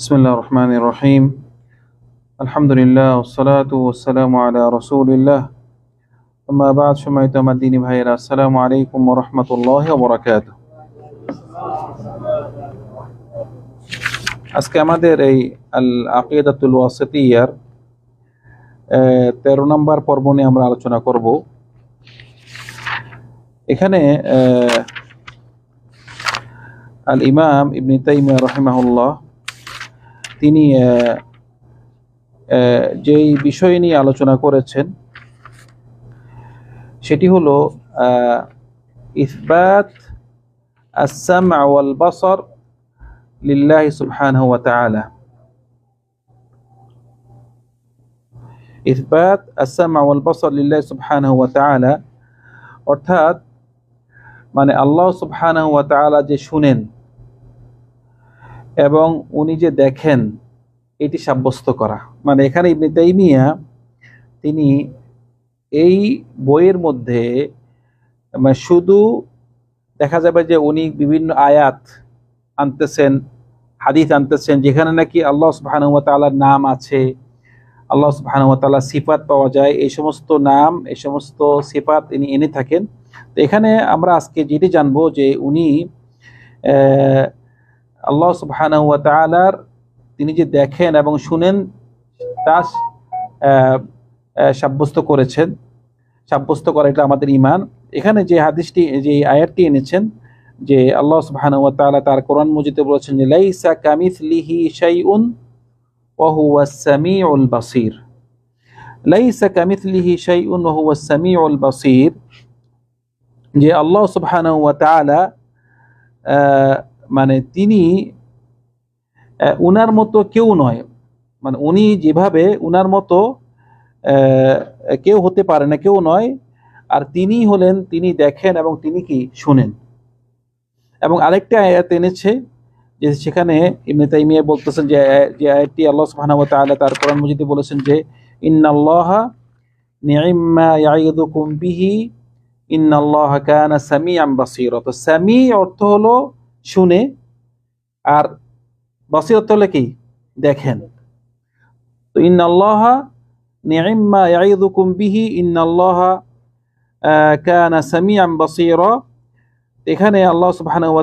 বিসমিল্লাহ রহমান রহিম আলহামদুলিল্লাহ ওসালাত ওসালাম আলা রসুলিল্লাহ আবাদ সময় তো আমার দিনী ভাইয়েরা আসসালামু আলাইকুম রহমতুল্লাহ বরাকাত আজকে আমাদের এই আল আকিদাতুল ওয়াসতিয়ার তেরো নম্বর পর্ব নিয়ে আমরা আলোচনা করব। এখানে আল ইমাম ইবনি তাইমিয়া রহিমাহুল্লাহ তিনি যেই বিষয় নিয়ে আলোচনা করেছেন, সেটি হলো ইসবাত আসাম আওয়াল বাসর লিল্লাহ সুবহান তালা ইসবাত আসাম আওয়াল বাসর লিল্লাহ সুবহান হওয়া তালা অর্থাৎ মানে আল্লাহ সুবহান তালা যে শুনেন এবং উনি যে দেখেন, এটি সাব্যস্ত করা। মানে এখানে ইবনে তাইমিয়া, তিনি এই বইয়ের মধ্যে মানে শুধু দেখা যাবে যে উনি বিভিন্ন আয়াত আনতেছেন, হাদিস আনতেছেন, যেখানে নাকি আল্লাহ তাআলার নাম আছে, আল্লাহ ওয়া সিফাত পাওয়া যায়, এই সমস্ত নাম, এই সমস্ত সিফাত তিনি এনে থাকেন। তো এখানে আমরা আজকে যেটি জানব যে উনি আল্লাহ সুবহানাহু ওয়া তিনি যে দেখেন এবং শুনেন তা সাব্যস্ত করেছেন। সাব্যস্ত করা এটা আমাদের ইমান এখানে যে হাদিসটি যে আয়াতটি এনেছেন যে আল্লাহ সুবহানাহু ওয়া তাআলা তার কোরআন মজিদে বলেছেন যে লাইসা কামিসলিহি শাইউন ওয়া হুয়াস সামিউল বাসীর। লাইসা কামিসলিহি শাইউন ওয়া হুয়াস সামিউল বাসীর। যে আল্লাহ তাআলা আহ, মানে তিনি উনার মতো কেউ নয়। মানে উনি যেভাবে উনার মতো কেউ হতে পারে না, কেউ নয়। আর তিনি হলেন, তিনি দেখেন এবং তিনি কি শুনেন। এবং আরেকটা আয়াত এনেছে, যে সেখানে ইবনে তাইমিয়া বলতেছেন যে যে আয়াতটি আল্লাহ সুবহানাহু তাআলা তার কোরআন মজিদে বলেছেন যে, ইন্নাল্লাহা ইন্নাল্লাহা কানা সামিআন বাসীরা। তো অর্থ হলো শুনে আর বাসীর অর্থ হলো কি? দেখেন। তো ইন্নাল্লাহা নি'ম্মা ইয়াইদুকুম কানা এখানে আল্লাহ সুবহানাহু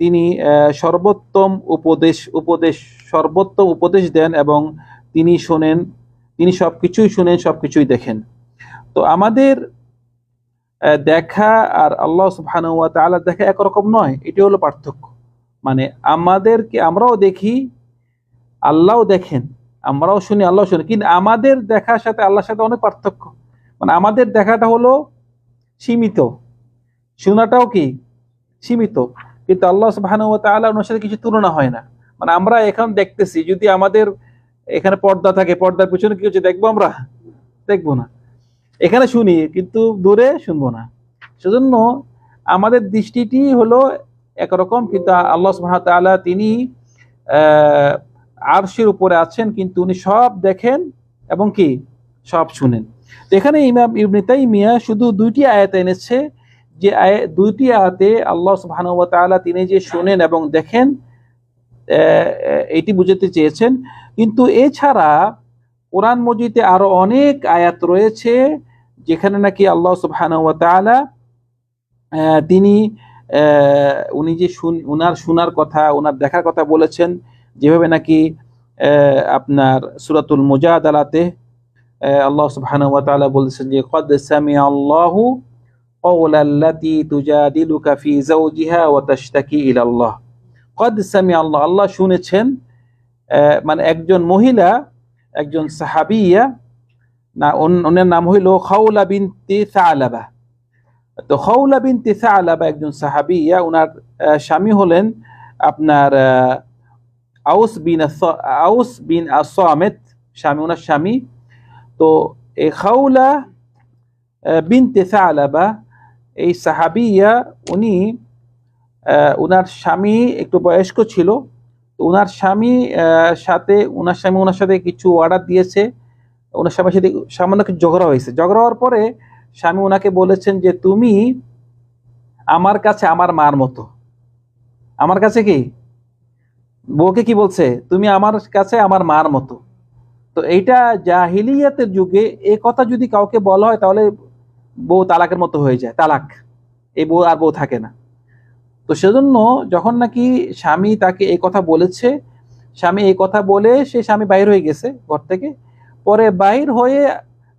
তিনি সর্বোত্তম উপদেশ উপদেশ, সর্বোত্তম উপদেশ দেন এবং তিনি শোনেন, তিনি সবকিছুই শুনেন, সবকিছুই দেখেন। তো আমাদের দেখা আর আল্লাহ তাআলা দেখা একরকম নয়। এটি হলো পার্থক্য। মানে আমাদেরকে আমরাও দেখি, আল্লাহও দেখেন, আমরাও শুনি আল্লাহ শুনি। কিন্তু আমাদের দেখার সাথে আল্লাহর সাথে অনেক পার্থক্য। মানে আমাদের দেখাটা হলো সীমিত। শোনাটাও কি? সীমিত। কিন্তু আল্লাহ সুবহানাহু ওয়া তাআলা ওনার সাথে কিছু তুলনা হয় না। মানে আমরা এখন দেখতেছি, যদি আমাদের এখানে পর্দা থাকে, পর্দার পিছনে কি হচ্ছে দেখব আমরা? দেখব না। এখানে শুনি, কিন্তু দূরে শুনব না। সেজন্য আমাদের দৃষ্টিটি হলো একরকম, কিন্তু আল্লাহ তাআলা তিনি আরশের উপরে আছেন, কিন্তু উনি সব দেখেন এবং কি? সব শুনেন। তো এখানে ইমাম ইবনে মিয়া শুধু দুইটি আয়াত এনেছে, যে আয়া- দুইটি আয়াতে আল্লাহ সুবহানাহু তিনি যে শুনেন এবং দেখেন এটি বুঝাতে চেয়েছেন। কিন্তু এছাড়া কোরআন মজিদে আরও অনেক আয়াত রয়েছে যেখানে নাকি আল্লাহ সুবহানাহু ওয়া তাআলা আহ, তিনি আহ, উনি যে শুন উনার শোনার কথা উনার দেখার কথা বলেছেন যেভাবে নাকি আহ, আপনার সূরাতুল মুজাদালাতে আহ, আল্লাহ সুবহানাহু ওয়া তাআলা বলেছেন যে কদ সামিআ আল্লাহু قول التي تجادلك في زوجها وتشتكي إلى الله قد سمع الله আল্লাহ শুনেছেন আহ, মানে একজন মহিলা একজন সাহাবিয়া না ওনার নাম হইল খাউলা বিনতি সালাবা। তো খাউলা বিনতি সালাবা একজন সাহাবিয়া ওনার আহ, স্বামী হলেন আপনার আউস বিন আউস বিন আসামেত স্বামী ওনার স্বামী। তো এই খাউলা বিনতে সালাবা এই সাহাবিয়া উনি উনার স্বামী একটু বয়স্ক ছিল। তো উনার স্বামী সাথে উনার স্বামী ওনার সাথে কিছু অর্ডার দিয়েছে। ওনার স্বামীর সাথে সামান্য কিছু ঝগড়া হয়েছে। ঝগড়া হওয়ার পরে স্বামী ওনাকে বলেছেন যে, তুমি আমার কাছে আমার মার মতো। আমার কাছে কি? বউকে কি বলছে? তুমি আমার কাছে আমার মার মতো। তো এইটা জাহিলিয়াতের যুগে এই কথা যদি কাউকে বলা হয়, তাহলে বউ তালাকের মতো হয়ে যায়, তালাক। এই বউ আর বউ থাকে না। তো সেজন্য যখন নাকি স্বামী তাকে এই কথা বলেছে, স্বামী এই কথা বলে সে স্বামী বাইর হয়ে গেছে ঘর থেকে। পরে বাইর হয়ে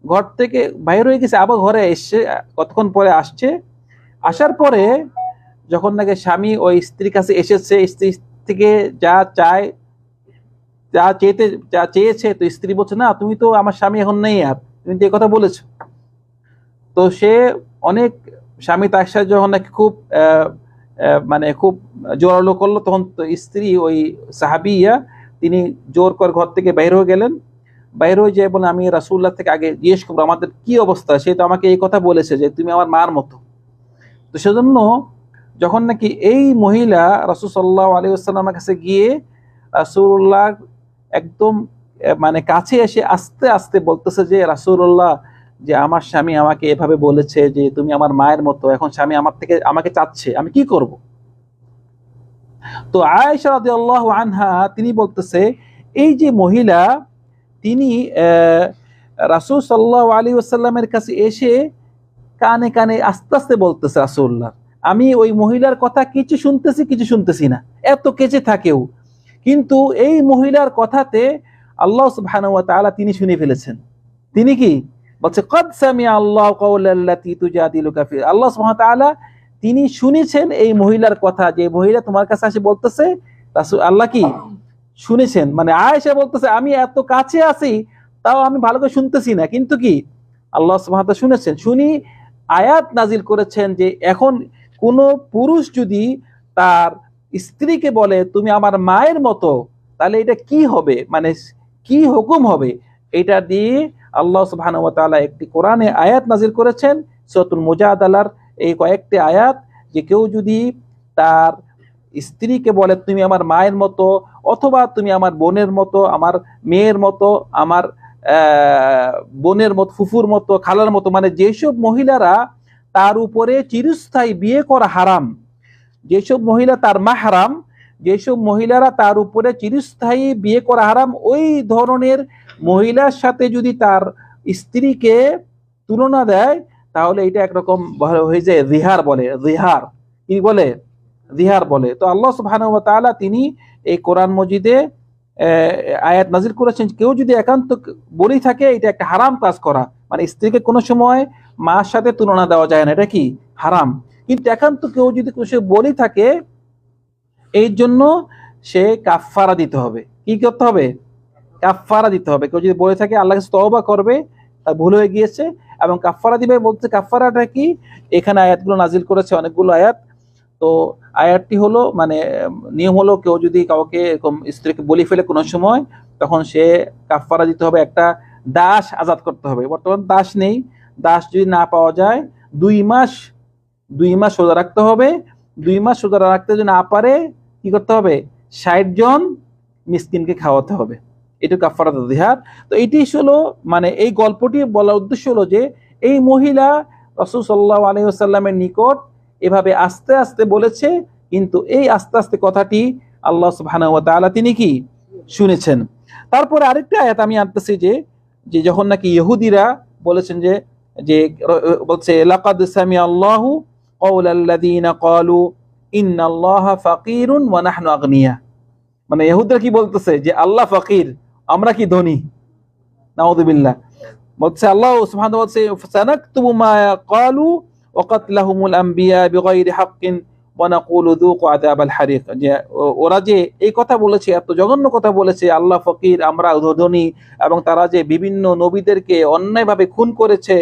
ঘর থেকে বাইর হয়ে গেছে, আবার ঘরে এসছে কতক্ষণ পরে আসছে? আসার পরে যখন নাকি স্বামী ওই স্ত্রীর কাছে এসেছে, স্ত্রী থেকে যা চায়, যা চেয়েতে, যা চেয়েছে, তো স্ত্রী বলছে, না, তুমি তো আমার স্বামী এখন নেই আর, তুমি তো কথা বলেছ। তো সে অনেক স্বামী তার সাথে যখন নাকি খুব মানে খুব জোরালো করল, তখন তো স্ত্রী ওই সাহাবিয়া তিনি জোর করে ঘর থেকে বাইর হয়ে গেলেন। বাইর যেয়ে বলে, আমি রাসুল্লাহ থেকে আগে জিজ্ঞেস করব, আমাদের কি অবস্থা? সে তো আমাকে এই কথা বলেছে যে, তুমি আমার মার মতো। তো সেজন্য যখন নাকি এই মহিলা রাসুল সাল্লাহ আলী কাছে গিয়ে রাসুল্লাহ একদম মানে কাছে এসে আস্তে আস্তে বলতেছে যে রাসুল্লাহ যে আমার স্বামী আমাকে এভাবে বলেছে যে, তুমি আমার মায়ের মতো, এখন স্বামী আমার থেকে, আমাকে চাচ্ছে, আমি কি করব? তো রাদিয়াল্লাহু আনহা, তিনি বলতেছে, এই যে মহিলা তিনি রাসূল সাল্লাল্লাহু আলাইহি ওয়াসাল্লামের কাছে এসে কানে কানে আস্তে আস্তে বলতেছে, রাসূলুল্লাহ, আমি ওই মহিলার কথা কিছু শুনতেছি কিছু শুনতেছি না। এত কেচে থাকেও। কিন্তু এই মহিলার কথাতে আল্লাহ সুবহানাহু ওয়া তাআলা তিনি শুনে ফেলেছেন। তিনি কি? বলছে, কদ সামি আল্লাহ ফি আল্লাহ সুবহানাহু ওয়া তাআলা তিনি শুনেছেন এই মহিলার কথা, যে মহিলা তোমার কাছে আসে বলতেছে, রাসূল, আল্লাহ কি? শুনেছেন মানে আয়েশা বলতেছে, আমি এত কাছে আছি, তাও আমি ভালো করে শুনতেছি না। কিন্তু কি? আল্লাহ সুবহানাহু শুনেছেন। শুনি, আয়াত নাজিল করেছেন যে, এখন কোন পুরুষ যদি তার স্ত্রীকে বলে, তুমি আমার মায়ের মতো, তাহলে এটা কি হবে? মানে কি হুকুম হবে? এটা দিয়ে আল্লাহ সুবহানাহু ওয়া একটি কোরআনে আয়াত নাজিল করেছেন, সূরাতুল মুজাদালার এই কয়েকটি আয়াত, যে কেউ যদি তার স্ত্রীকে বলে, তুমি আমার মায়ের মতো অথবা তুমি আমার বোনের মতো, আমার মেয়ের মতো, আমার বোনের মতো, ফুফুর মতো, খালার মতো। মানে যেসব মহিলারা তার উপরে চিরস্থায়ী বিয়ে করা হারাম, যেসব মহিলা তার মাহারাম যেসব মহিলারা তার উপরে চিরস্থায়ী বিয়ে করা হারাম, ওই ধরনের মহিলার সাথে যদি তার স্ত্রীকে তুলনা দেয়, তাহলে এটা একরকম হয়ে যায় রিহার বলে, রিহার। কি বলে? রিহার বলে। তো আল্লাহ তাআলা তিনি এই কোরআন মজিদে আয়াত নাজির করেছেন। কেউ যদি একান্ত বলেই থাকে, এটা একটা হারাম কাজ করা। মানে স্ত্রীকে কোনো সময় মার সাথে তুলনা দেওয়া যায় না। এটা কি? হারাম। কিন্তু একান্ত কেউ যদি সে বলি থাকে এই জন্য সে কাফফারা দিতে হবে। কি করতে হবে? কাফফারা দিতে হবে। কেউ যদি বলে থাকে আল্লাহ কাছে তওবা করবে তা ভুল হয়ে গিয়েছে, এবং কাফফারা দিবে বলতে কাফফারাটা কি? এখানে আয়াতগুলো নাজিল করেছে অনেকগুলো আয়াত। তো আয়াতটি হলো মানে নিয়ম হলো কেউ যদি কাউকে এরকম স্ত্রীকে বলি ফেলে কোনো সময়, তখন সে কাফফারা দিতে হবে, একটা দাস আজাদ করতে হবে। বর্তমান দাস নেই। দাস যদি না পাওয়া যায়, দুই মাস দুই মাস সোজা রাখতে হবে। দুই মাস সোজা রাখতে যদি না পারে, কি করতে হবে? ষাট জন মিসকিনকে খাওয়াতে হবে। এটা কাফারাত দিহার তো এটি হলো মানে এই গল্পটি বলার উদ্দেশ্য হলো যে, এই মহিলা রসুল সাল্লাহ আলহিহাল্লামের নিকট এভাবে আস্তে আস্তে বলেছে, কিন্তু এই আস্তে আস্তে কথাটি আল্লাহ সুবহানাহু তিনি কি? শুনেছেন। তারপরে আরেকটা আয়াত আমি আনতেছি যে যে যখন নাকি ইহুদিরা বলেছেন যে যে, বলছে, লাকাদ সামি মানে ইহুদরা কি বলতেছে? যে আল্লাহ ফকির, আমরা কি ধনী? নাউদুবিল্লা বলছে, আল্লাহ সুবহানাহু বলছে ওয়া কাতলাহুমুল আম্বিয়া বিগাইরি হাক্কিন ওয়া নাকুলু যুকু আযাবাল হারিক। যে, ওরা যে এই কথা বলেছে, এত জঘন্য কথা বলেছে, আল্লাহ ফকির, আমরা ধনী এবং তারা যে বিভিন্ন নবীদেরকে অন্যায়ভাবে খুন করেছে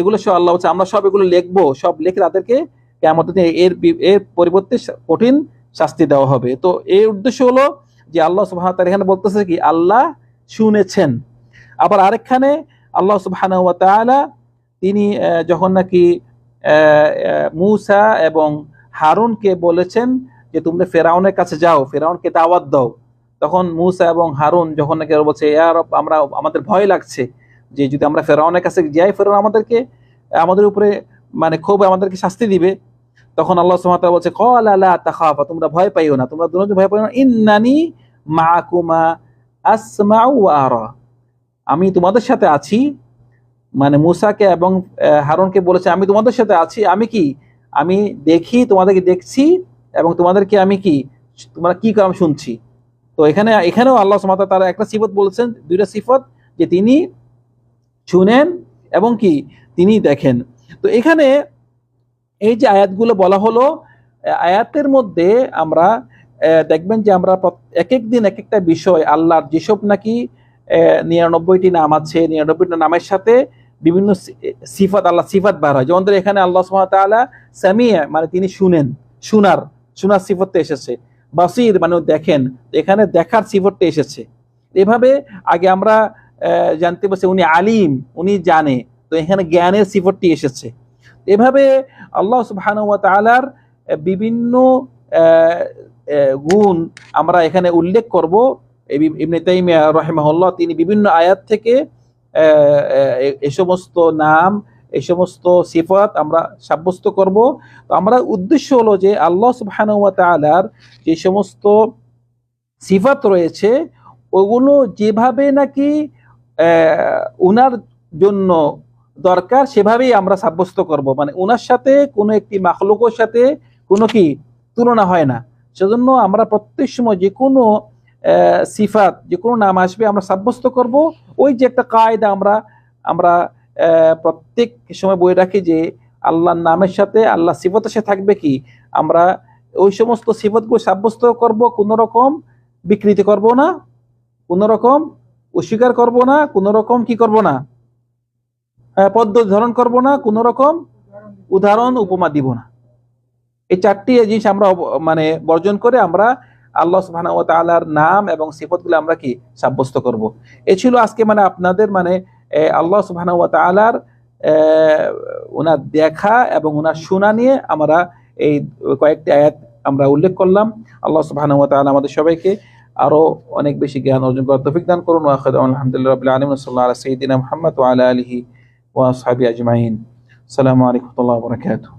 এগুলো সব আল্লাহ বলছে, আমরা সব এগুলো লিখব, সব লিখে তাদেরকে কেমন এর এর পরিবর্তে কঠিন শাস্তি দেওয়া হবে। তো এর উদ্দেশ্য হলো যে আল্লাহ সুবাহ এখানে বলতেছে কি, আল্লাহ শুনেছেন। আবার আরেকখানে আল্লাহ সুবহান তিনি যখন নাকি মূসা এবং হারুনকে বলেছেন যে তোমরা ফেরাউনের কাছে যাও, ফেরাউনকে দাওয়াত দাও, তখন মূসা এবং হারুন যখন নাকি বলছে ইয়ার আমরা, আমাদের ভয় লাগছে যে যদি আমরা ফেরাউনের কাছে যাই, ফেরাউন আমাদেরকে, আমাদের উপরে মানে খুব আমাদেরকে শাস্তি দিবে। তখন আল্লাহ সুবহানাহু বলছে কল আলা তাখাফা, তোমরা ভয় পাইও না, তোমরা দুজন ভয় পাইও না। ইন্নানি মাকুমা আসমাউ ওয়া আরা, আমি তোমাদের সাথে আছি মানে মুসাকে এবং হারুনকে বলেছে, আমি তোমাদের সাথে আছি, আমি কি? আমি দেখি, তোমাদেরকে দেখছি এবং তোমাদেরকে আমি কি? তোমরা কি কাম শুনছি? তো এখানে, এখানেও আল্লাহ সুবহানাহু তারা একটা সিফত বলেছেন, দুইটা সিফত যে তিনি শুনেন এবং কি? তিনি দেখেন। তো এখানে এই যে আয়াতগুলো বলা হলো, আয়াতের মধ্যে আমরা দেখবেন যে আমরা এক এক দিন এক একটা বিষয়, আল্লাহর যেসব নাকি নিরানব্বইটি নাম আছে, নিরানব্বইটি নামের সাথে বিভিন্ন সিফাত, আল্লাহ সিফাত বার হয়। যেমন এখানে আল্লাহ তাআলা সামিয়া মানে তিনি শুনেন, শুনার, শোনার সিফতটা এসেছে। বাসির মানে দেখেন এখানে দেখার সিফতটা এসেছে। এভাবে আগে আমরা জানতে পারছি উনি আলিম, উনি জানে, তো এখানে জ্ঞানের সিফতটি এসেছে। এভাবে আল্লাহ সুবহানাহু ওয়া বিভিন্ন গুণ আমরা এখানে উল্লেখ করব। ইব- ইবনে তাইমিয়া রাহিমাহুল্লাহ তিনি বিভিন্ন আয়াত থেকে এ- সমস্ত নাম এই সমস্ত সিফাত আমরা সাব্যস্ত করব। তো আমরা উদ্দেশ্য হলো যে আল্লাহ সুবহানাহু ওয়া তাআলার যে সমস্ত সিফাত রয়েছে, ওগুলো যেভাবে নাকি উনার জন্য দরকার, সেভাবেই আমরা সাব্যস্ত করব। মানে উনার সাথে কোনো একটি মাখলুকের সাথে কোনো কি তুলনা হয় না। সেজন্য আমরা প্রত্যেক সময় যে কোনো সিফাত, যে কোনো নাম আসবে আমরা সাব্যস্ত করব। ওই যে একটা কায়দা আমরা আমরা প্রত্যেক সময় বই রাখি যে আল্লাহর নামের সাথে আল্লাহ সিফতের সাথে থাকবে কি? আমরা ওই সমস্ত সিফতগুলো সাব্যস্ত করব কোনো রকম বিকৃতি করব না কোনো রকম অস্বীকার করব না কোনো রকম কি করব না? আহ, পদ্ধতি ধারণ করব না কোনো রকম উদাহরণ উপমা দিব না। এই চারটি জিনিস আমরা মানে বর্জন করে আমরা আল্লাহ সুবহানাহু ওয়া তাআলার নাম এবং সিফতগুলো আমরা কি সাব্যস্ত করব। এ ছিল আজকে মানে আপনাদের মানে আল্লাহ সুবহানাহু ওয়া তাআলার আহ, ওনার দেখা এবং ওনার শোনা নিয়ে আমরা এই কয়েকটি আয়াত আমরা উল্লেখ করলাম। আল্লাহ সুবহানাহু ওয়া তাআলা আমাদের সবাইকে আরও অনেক বেশি জ্ঞান অর্জন করার তৌফিক দান করুন। আলহামদুলিল্লাহি রাব্বিল আলামিন সাল্লাল্লাহু আলা সাইয়্যিদিনা মুহাম্মদ আলিহি ওয়া আসহাবিহি আজমাইন। আসসালামু আলাইকুম